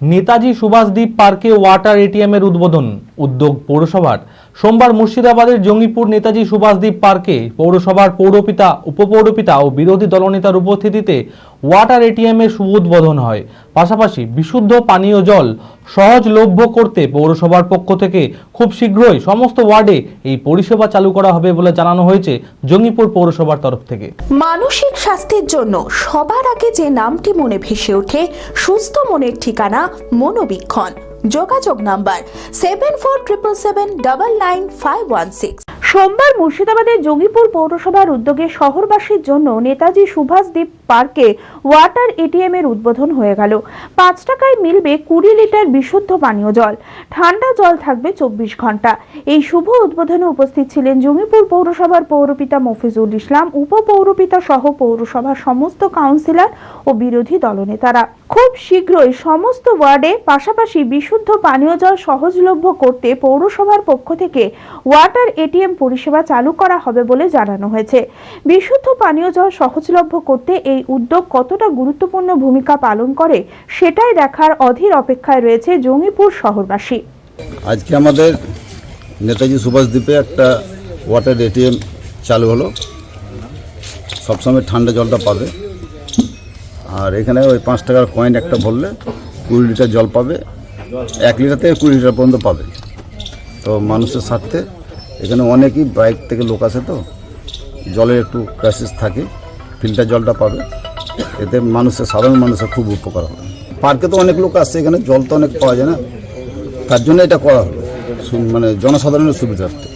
নেতাজি সুভাষদ্বীপ পার্কে ওয়াটার এটিএমের উদ্বোধন। উদ্যোগ পৌরসভার। সোমবার মুর্শিদাবাদের জঙ্গিপুর নেতাজি সুভাষদ্বীপ পার্কে পৌরসভার পৌরপিতা, উপপৌরপিতা ও বিরোধী দলনেতার উপস্থিতিতে ওয়াটার এটিএমের শুভ উদ্বোধন হয়। পাশাপাশি বিশুদ্ধ পানীয় জল সহজলভ্য করতে পৌরসভার পক্ষ থেকে খুব শীঘ্রই সমস্ত ওয়ার্ডে এই পরিষেবা চালু করা হবে বলে জানানো হয়েছে জঙ্গিপুর পৌরসভার তরফ থেকে। মানসিক স্বাস্থ্যের জন্য সবার আগে যে নামটি মনে ভেসে ওঠে, সুস্থ মনের ঠিকানা মনোবীক্ষণ। যোগাযোগ number seven four triple seven double nine five one six সোমবার মুর্শিদাবাদের জঙ্গিপুর পৌরসভার উদ্যোগে শহরবাসীর জন্য নেতাজি সুভাষদ্বীপ পার্কে ওয়াটার এটিএম এর উদ্বোধন হয়ে গেল। পাঁচ টাকায় মিলবে কুড়ি লিটার বিশুদ্ধ পানীয় জল। ঠান্ডা জল থাকবে চব্বিশ ঘণ্টা। এই শুভ উদ্বোধনে উপস্থিত ছিলেন জঙ্গিপুর পৌরসভার পৌরপিতা মফিজুল ইসলাম, উপপৌরপিতা সহ পৌরসভার সমস্ত কাউন্সিলর ও বিরোধী দলনেতারা। খুব শীঘ্রই সমস্ত ওয়ার্ডে পাশাপাশি বিশুদ্ধ পানীয় জল সহজলভ্য করতে পৌরসভার পক্ষ থেকে ওয়াটার এটিএম পরিষেবা চালু করা হবে বলে জানানো হয়েছে। বিশুদ্ধ পানীয় জল সহজলভ্য করতে এই উদ্যোগ কতটা গুরুত্বপূর্ণ ভূমিকা পালন করে সেটাই দেখার অধীর অপেক্ষায় রয়েছে জঙ্গিপুর শহরবাসী। আজকে আমাদের নেতাজি সুভাষদ্বীপে একটা ওয়াটার এটিএম চালু হলো। সবসময় ঠান্ডা জলটা পাবে। আর এখানে ওই পাঁচ টাকার কয়েন একটা ভরলে কুড়ি লিটার জল পাবে। এক লিটার থেকে কুড়ি লিটার পর্যন্ত পাবে। তো মানুষের স্বার্থে এখানে অনেকই বাইক থেকে লোক আসে তো, জলের একটু ক্রাইসিস থাকে ফিল্টার জলটা পাবে। এতে মানুষের, সাধারণ মানুষের খুব উপকার হবে। পার্কে তো অনেক লোক আসছে এখানে জল তো অনেক পাওয়া যায় না। তার জন্য এটা করা হলো মানে জনসাধারণের সুবিধার্থে।